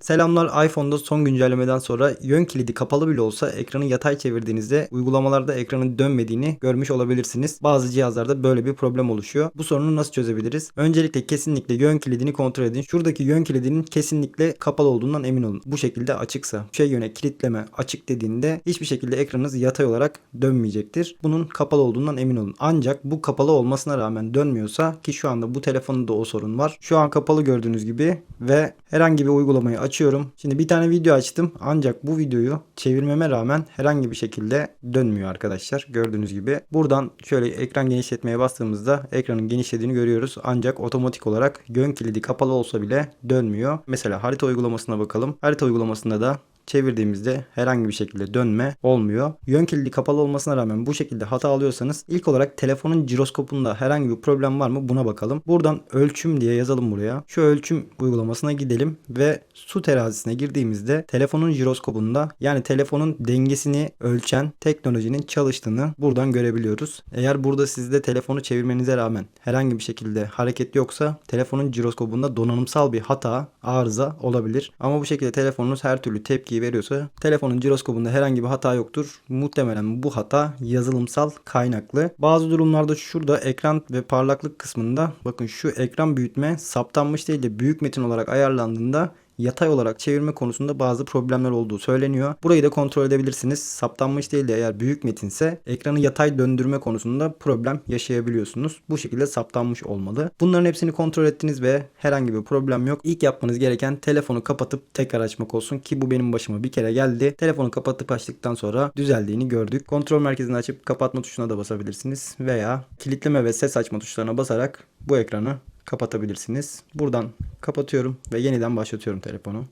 Selamlar iPhone'da son güncellemeden sonra yön kilidi kapalı bile olsa ekranı yatay çevirdiğinizde uygulamalarda ekranın dönmediğini görmüş olabilirsiniz. Bazı cihazlarda böyle bir problem oluşuyor. Bu sorunu nasıl çözebiliriz? Öncelikle kesinlikle yön kilidini kontrol edin. Şuradaki yön kilidinin kesinlikle kapalı olduğundan emin olun. Bu şekilde açıksa şey yöne kilitleme açık dediğinde hiçbir şekilde ekranınız yatay olarak dönmeyecektir. Bunun kapalı olduğundan emin olun. Ancak bu kapalı olmasına rağmen dönmüyorsa ki şu anda bu telefonda o sorun var. Şu an kapalı gördüğünüz gibi ve herhangi bir uygulamayı açıyorum. Şimdi bir tane video açtım ancak bu videoyu çevirmeme rağmen herhangi bir şekilde dönmüyor arkadaşlar. Gördüğünüz gibi buradan şöyle ekran genişletmeye bastığımızda ekranın genişlediğini görüyoruz. Ancak otomatik olarak yön kilidi kapalı olsa bile dönmüyor. Mesela harita uygulamasına bakalım. Harita uygulamasında da çevirdiğimizde herhangi bir şekilde dönme olmuyor. Yön kilidi kapalı olmasına rağmen bu şekilde hata alıyorsanız ilk olarak telefonun jiroskopunda herhangi bir problem var mı buna bakalım. Buradan ölçüm diye yazalım buraya. Şu ölçüm uygulamasına gidelim ve su terazisine girdiğimizde telefonun jiroskopunda yani telefonun dengesini ölçen teknolojinin çalıştığını buradan görebiliyoruz. Eğer burada sizde telefonu çevirmenize rağmen herhangi bir şekilde hareket yoksa telefonun jiroskopunda donanımsal bir hata, arıza olabilir. Ama bu şekilde telefonunuz her türlü tepkiyi veriyorsa telefonun jiroskopunda herhangi bir hata yoktur. Muhtemelen bu hata yazılımsal kaynaklı. Bazı durumlarda şurada ekran ve parlaklık kısmında bakın şu ekran büyütme saptanmış değil de büyük metin olarak ayarlandığında yatay olarak çevirme konusunda bazı problemler olduğu söyleniyor. Burayı da kontrol edebilirsiniz. Saptanmış değil de eğer büyük metinse ekranı yatay döndürme konusunda problem yaşayabiliyorsunuz. Bu şekilde saptanmış olmalı. Bunların hepsini kontrol ettiniz ve herhangi bir problem yok. İlk yapmanız gereken telefonu kapatıp tekrar açmak olsun ki bu benim başıma bir kere geldi. Telefonu kapatıp açtıktan sonra düzeldiğini gördük. Kontrol merkezini açıp kapatma tuşuna da basabilirsiniz veya kilitleme ve ses açma tuşlarına basarak bu ekranı kapatabilirsiniz. Buradan kapatıyorum ve yeniden başlatıyorum telefonu.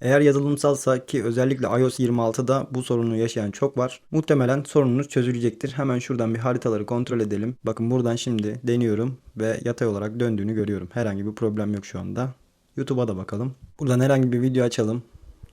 Eğer yazılımsalsa ki özellikle iOS 26'da bu sorunu yaşayan çok var. Muhtemelen sorununuz çözülecektir. Hemen şuradan bir haritaları kontrol edelim. Bakın buradan şimdi deniyorum ve yatay olarak döndüğünü görüyorum. Herhangi bir problem yok şu anda. YouTube'a da bakalım. Buradan herhangi bir video açalım.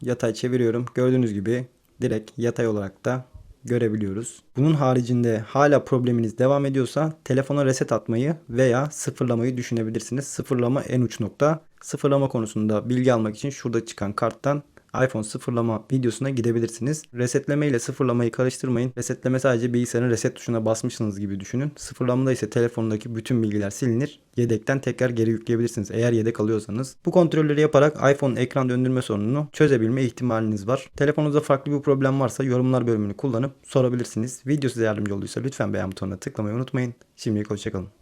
Yatay çeviriyorum. Gördüğünüz gibi direkt yatay olarak da görebiliyoruz. Bunun haricinde hala probleminiz devam ediyorsa telefona reset atmayı veya sıfırlamayı düşünebilirsiniz. Sıfırlama en uç nokta. Sıfırlama konusunda bilgi almak için şurada çıkan karttan iPhone sıfırlama videosuna gidebilirsiniz. Resetleme ile sıfırlamayı karıştırmayın. Resetleme sadece bilgisayarın reset tuşuna basmışsınız gibi düşünün. Sıfırlamada ise telefondaki bütün bilgiler silinir. Yedekten tekrar geri yükleyebilirsiniz eğer yedek alıyorsanız. Bu kontrolleri yaparak iPhone ekran döndürme sorununu çözebilme ihtimaliniz var. Telefonunuzda farklı bir problem varsa yorumlar bölümünü kullanıp sorabilirsiniz. Video size yardımcı olduysa lütfen beğen butonuna tıklamayı unutmayın. Şimdilik hoşçakalın.